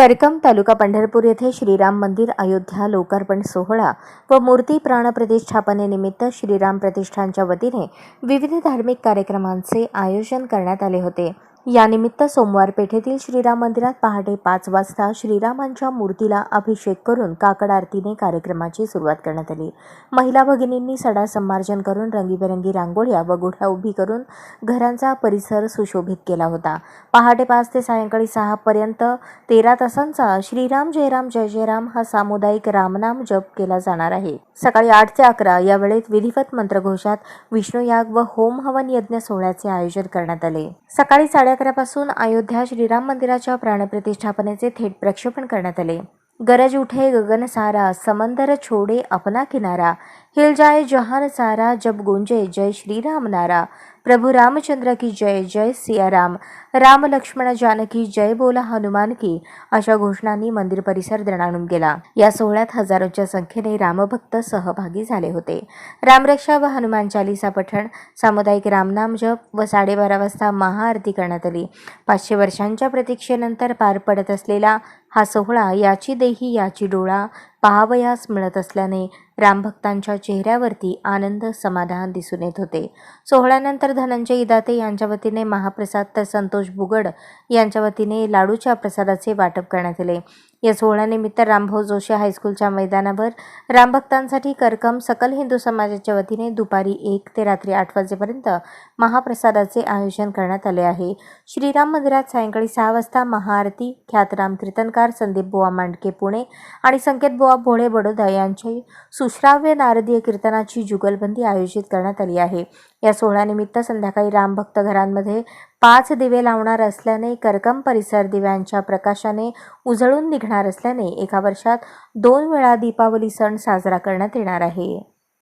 करकम तालुका पंढरपूर येथे श्रीराम मंदिर अयोध्या लोकार्पण सोहळा व मूर्ती प्राणप्रतिष्ठापनेनिमित्त श्रीराम प्रतिष्ठानच्या वतीने विविध धार्मिक कार्यक्रमांचे आयोजन करण्यात आले होते. यानिमित्त सोमवार पेठेतील श्रीराम मंदिरात पहाटे पाच वाजता श्रीरामांच्या मूर्तीला अभिषेक करून काकड आरतीने कार्यक्रमाची सुरुवात करण्यात आली. महिला भगिनींनी सडा संमार्जन करून रंगीबेरंगी रांगोळ्या व गुढ्या उभी करून घरांचा परिसर सुशोभित केला होता. पहाटे पाच ते सायंकाळी सहापर्यंत तेरा तासांचा श्रीराम जयराम जय जयराम हा सामुदायिक रामनाम जप केला जाणार आहे. सकाळी आठ ते अकरा या वेळेत विधिवत मंत्रघोषात विष्णुयाग व होम हवन यज्ञ सोहळ्याचे आयोजन करण्यात आले. सकाळी साडे अकरापासून अयोध्या श्रीराम मंदिराच्या प्राणप्रतिष्ठापनेचे थेट प्रक्षेपण करण्यात आले. गरज उठे गगन सारा समंदर छोडे अपना किनारा हिल जाए जहान सारा जब गुंजे जय श्रीराम नारा। प्रभु रामचंद्र की जय जय सिया राम। राम लक्ष्मण जानकी जय बोला हनुमान की। अशा घोषणांनी मंदिर परिसर दणाणून गेला. या सोहळ्यात हजारोच्या संख्येने रामभक्त सहभागी झाले होते. रामरक्षा व हनुमान चालिसा पठण सामुदायिक रामनाम जप व साडेबारा वाजता महाआरती करण्यात आली. पाचशे वर्षांच्या प्रतीक्षेनंतर पार पडत असलेला हा सोहळा याची देही याची डोळा पाहावयास मिळत असल्याने रामभक्तांच्या चेहऱ्यावरती आनंद समाधान दिसून येत होते. सोहळ्यानंतर धनंजय इदाते यांच्या वतीने महाप्रसाद तर संतोष बुगड यांच्या वतीने लाडूच्या प्रसादाचे वाटप करण्यात आले. या सोहळ्यानिमित्त रामभाऊ जोशी हायस्कूलच्या मैदानावर रामभक्तांसाठी करकम सकल हिंदू समाजाच्या वतीने दुपारी एक ते रात्री आठ वाजेपर्यंत महाप्रसादाचे आयोजन करण्यात आले आहे. श्रीराम मंदिरात सायंकाळी सहा वाजता महाआरती ख्यातराम कीर्तनकार संदीप बुवा मांडके पुणे आणि संकेत बुवा भोळे बडोदा यांच्या सुश्राव्य नारदीय कीर्तनाची जुगलबंदी आयोजित करण्यात आली आहे. या सोहळ्यानिमित्त संध्याकाळी रामभक्त घरांमध्ये पाच दिवे लावणार असल्याने करकम परिसर दिव्यांच्या प्रकाशाने उजळून निघणार असल्याने एका वर्षात दोन वेळा दीपावली सण साजरा करण्यात येणार आहे.